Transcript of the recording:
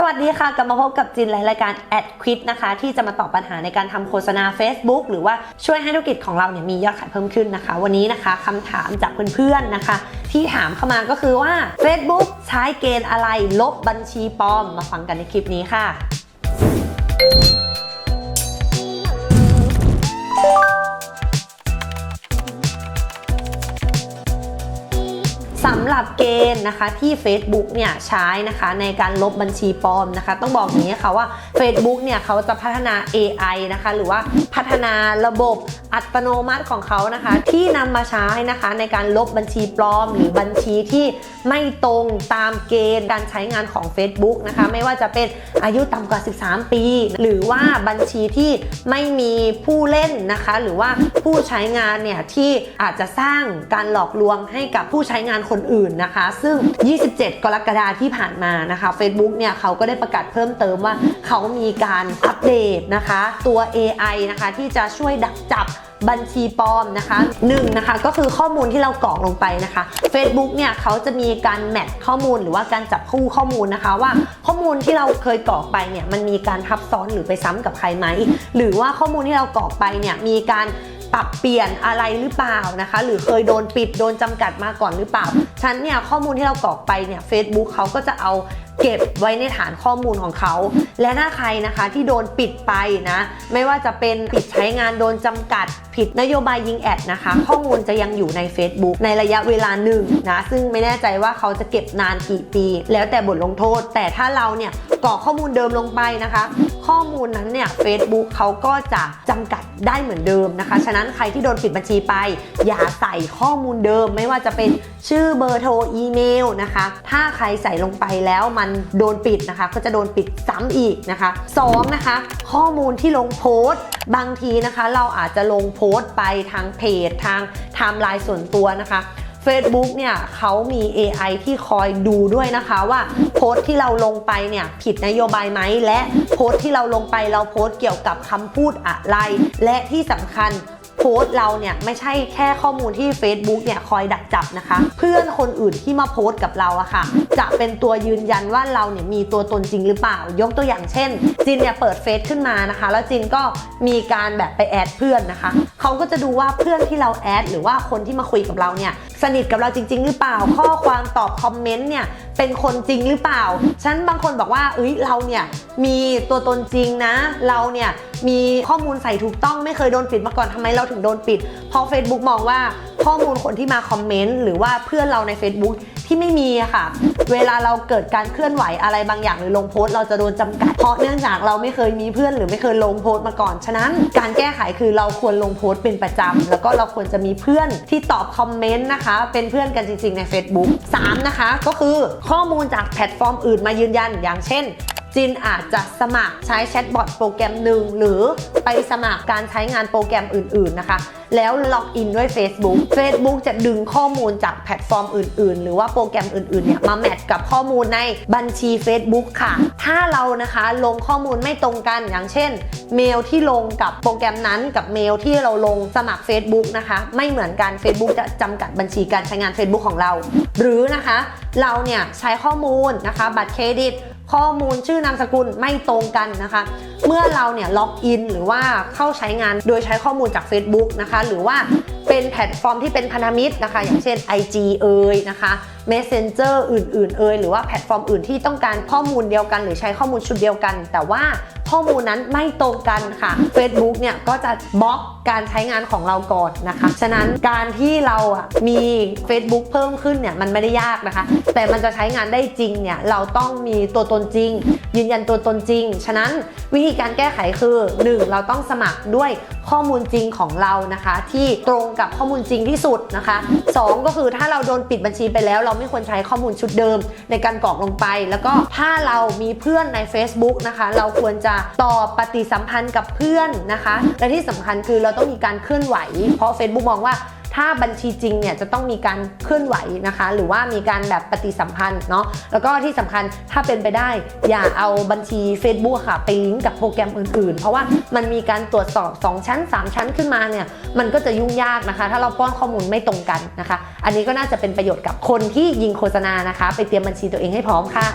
สวัสดีค่ะ กลับมาพบกับจินในรายการแอดควิดนะคะ ที่จะมาตอบปัญหาในการทำโฆษณา Facebook หรือว่าช่วยให้ธุรกิจของเราเนี่ยมียอดขายเพิ่มขึ้นนะคะ วันนี้นะคะคำถามจากเพื่อนๆนะคะ ที่ถามเข้ามาก็คือว่า Facebook ใช้เกณฑ์อะไรลบบัญชีปลอมมาฟังกันในคลิปนี้ค่ะ เกณฑ์นะคะที่ Facebook เนี่ยใช้นะคะในการลบบัญชีปลอมนะคะ ต้องบอกอย่างนี้ค่ะว่า Facebook เนี่ยเขาจะพัฒนา AI นะคะหรือว่าพัฒนาระบบอัตโนมัติของเขานะคะ ที่นำมาใช้นะคะในการลบบัญชีปลอม หรือบัญชีที่ไม่ตรงตามเกณฑ์การใช้งานของ Facebook นะคะไม่ว่าจะเป็นอายุต่ำกว่า 13 ปี หรือว่าบัญชีที่ไม่มีผู้เล่นนะคะ หรือว่าผู้ใช้งานเนี่ยที่อาจจะสร้างการหลอกลวงให้กับผู้ใช้งานคนอื่นนะคะซึ่ง 27 กรกฎาคมที่ผ่านมานะคะ Facebook เนี่ยเขาก็ได้ประกาศเพิ่มเติมว่าเขามีการอัปเดตนะคะ ตัว AI นะคะที่จะช่วยดักจับบัญชีปลอมนะคะหนึ่งนะคะก็คือข้อมูลที่เรากรอกลงไปนะคะ Facebook เนี่ยเขาจะมีการแมทข้อมูลหรือว่าการจับคู่ข้อมูลนะคะว่าข้อมูลที่เราเคยกรอกไปเนี่ยมันมีการทับซ้อนหรือไปซ้ำกับใครไหมหรือว่าข้อมูลที่เรากรอกไปเนี่ยมีการ ปรับเปลี่ยนอะไรหรือเปล่านะคะ หรือเคยโดนปิดโดนจำกัดมาก่อนหรือเปล่าฉันเนี่ยข้อมูลที่เรากรอกไปเนี่ย Facebook เขาก็จะเอาเก็บไว้ในฐานข้อมูลของเขา และถ้าใครนะคะที่โดนปิดไปนะ ไม่ว่าจะเป็นปิดใช้งานโดนจำกัด ผิดนโยบายยิงแอดนะคะ ข้อมูลจะยังอยู่ใน Facebook ในระยะเวลาหนึ่งนะ ซึ่งไม่แน่ใจว่าเขาจะเก็บนานกี่ปี แล้วแต่บทลงโทษ แต่ถ้าเราเนี่ยกรอกข้อมูลเดิมลงไปนะคะ ข้อมูลนั้นเนี่ย Facebook เขาก็จะจำกัดได้เหมือนเดิมนะคะฉะนั้นนั้นใครที่โดนปิดบัญชีไป อย่าใส่ข้อมูลเดิม ไม่ว่าจะเป็นชื่อเบอร์โทรอีเมลนะคะ ถ้าใครใส่ลงไปแล้วมันโดนปิดนะคะ ก็จะโดนปิดซ้ำอีกนะคะสองนะคะ ข้อมูลที่ลงโพสต์บางทีนะคะ เราอาจจะลงโพสต์ไปทางเพจทางไทม์ไลน์ส่วนตัวนะคะ Facebook เนี่ยเขามี AI ที่คอยดูด้วยนะคะว่าโพสต์ที่เราลงไปเนี่ยผิดนโยบายไหมและโพสต์ที่เราลงไปเราโพสต์เกี่ยวกับคำพูดอะไร และที่สำคัญ โพสต์เราเนี่ยไม่ใช่แค่ข้อมูลที่ Facebook เนี่ยคอยดักจับนะคะ เพื่อนคนอื่นที่มาโพสต์กับเราอะค่ะ จะเป็นตัวยืนยันว่าเราเนี่ยมีตัวตนจริงหรือเปล่า ยกตัวอย่างเช่น จินเนี่ยเปิดเฟซขึ้นมานะคะ แล้วจินก็มีการแบบไปแอดเพื่อนนะคะเขาก็จะดูว่าเพื่อนที่เราแอดหรือว่าคนที่มาคุยกับเราเนี่ย สนิทกับเราจริง ๆ หรือเปล่า ข้อความตอบคอมเมนต์เนี่ยเป็นคนจริงหรือเปล่า ฉันบางคนบอกว่าเอ้ยเราเนี่ยมีตัวตนจริงนะ เราเนี่ยมีข้อมูลใส่ถูกต้องไม่เคยโดนปิดมาก่อนทำไมเราถึงโดนปิด เพราะ Facebook มองว่าข้อมูลคนที่มาคอมเมนต์หรือว่าเพื่อนเราใน Facebook ที่ไม่มีอะค่ะ เวลาเราเกิดการเคลื่อนไหวอะไรบางอย่างหรือลงโพสต์เราจะโดนจำกัด เพราะเนื่องจากเราไม่เคยมีเพื่อนหรือไม่เคยลงโพสต์มาก่อน ฉะนั้น การแก้ไขคือเราควรลงโพสต์เป็นประจำแล้วก็เราควรจะมีเพื่อนที่ตอบคอมเมนต์นะคะ เป็นเพื่อนกันจริงๆใน Facebook 3 นะคะ ก็คือข้อมูลจากแพลตฟอร์มอื่นมายืนยันอย่างเช่น จินอาจจะสมัครใช้แชทบอทโปรแกรมหนึ่งหรือไปสมัครการใช้งานโปรแกรมอื่นๆนะคะ แล้วล็อกอินด้วย Facebook Facebook จะดึงข้อมูลจากแพลตฟอร์มอื่นๆ หรือว่าโปรแกรมอื่นๆเนี่ยมาแมทกับข้อมูลในบัญชี Facebook ค่ะ ถ้าเรานะคะลงข้อมูลไม่ตรงกันอย่างเช่น เมลที่ลงกับโปรแกรมนั้นกับเมลที่เราลงสมัคร Facebook นะคะ ไม่เหมือนกัน Facebook จะจำกัดบัญชีการใช้งาน Facebook ของเรา หรือนะคะ เราเนี่ยใช้ข้อมูลนะคะบัตรเครดิต ข้อมูลชื่อนามสกุลไม่ตรงกันนะคะ เมื่อเราเนี่ยล็อกอินหรือว่าเข้าใช้งานโดยใช้ข้อมูลจาก Facebook นะคะ หรือว่าเป็นแพลตฟอร์มที่เป็นพันธมิตรนะคะ อย่างเช่น IG เอ่ยนะคะ Messenger อื่น ๆ เอ่ยหรือว่าแพลตฟอร์มอื่นที่ต้องการข้อมูลเดียวกัน หรือใช้ข้อมูลชุดเดียวกัน แต่ว่า ข้อมูลนั้นไม่ตรงกันค่ะ Facebook เนี่ยก็จะบล็อกการใช้งานของเราก่อนนะคะ ฉะนั้นการที่เราอะมี Facebook เพิ่มขึ้นเนี่ยมันไม่ได้ยากนะคะ แต่มันจะใช้งานได้จริงเนี่ยเราต้องมีตัวตนจริง ยืนยันตัวตนจริง ฉะนั้นวิธีการแก้ไขคือ 1. เราต้องสมัครด้วย ข้อมูลจริงของเรานะคะ ที่ตรงกับข้อมูลจริงที่สุดนะคะ 2 ก็คือถ้าเราโดนปิดบัญชีไปแล้ว เราไม่ควรใช้ข้อมูลชุดเดิมในการกรอกลงไป แล้วก็ถ้าเรามีเพื่อนใน Facebook นะคะ เราควรจะต่อปฏิสัมพันธ์กับเพื่อนนะคะ และที่สำคัญคือเราต้องมีการเคลื่อนไหว เพราะ Facebook มองว่า ถ้าบัญชีจริงเนี่ยจะต้องมีการเคลื่อนไหวนะคะ หรือว่ามีการแบบปฏิสัมพันธ์เนาะแล้วก็ที่สำคัญถ้าเป็นไปได้ อย่าเอาบัญชี Facebook ค่ะ ไปลิงก์กับโปรแกรมอื่นๆ เพราะว่ามันมีการตรวจสอบ 2 ชั้น 3 ชั้นขึ้นมาเนี่ยมันก็จะยุ่งยากนะคะ ถ้าเราป้อนข้อมูลไม่ตรงกันนะคะ อันนี้ก็น่าจะเป็นประโยชน์กับคนที่ยิงโฆษณานะคะ ไปเตรียมบัญชีตัวเองให้พร้อมค่ะ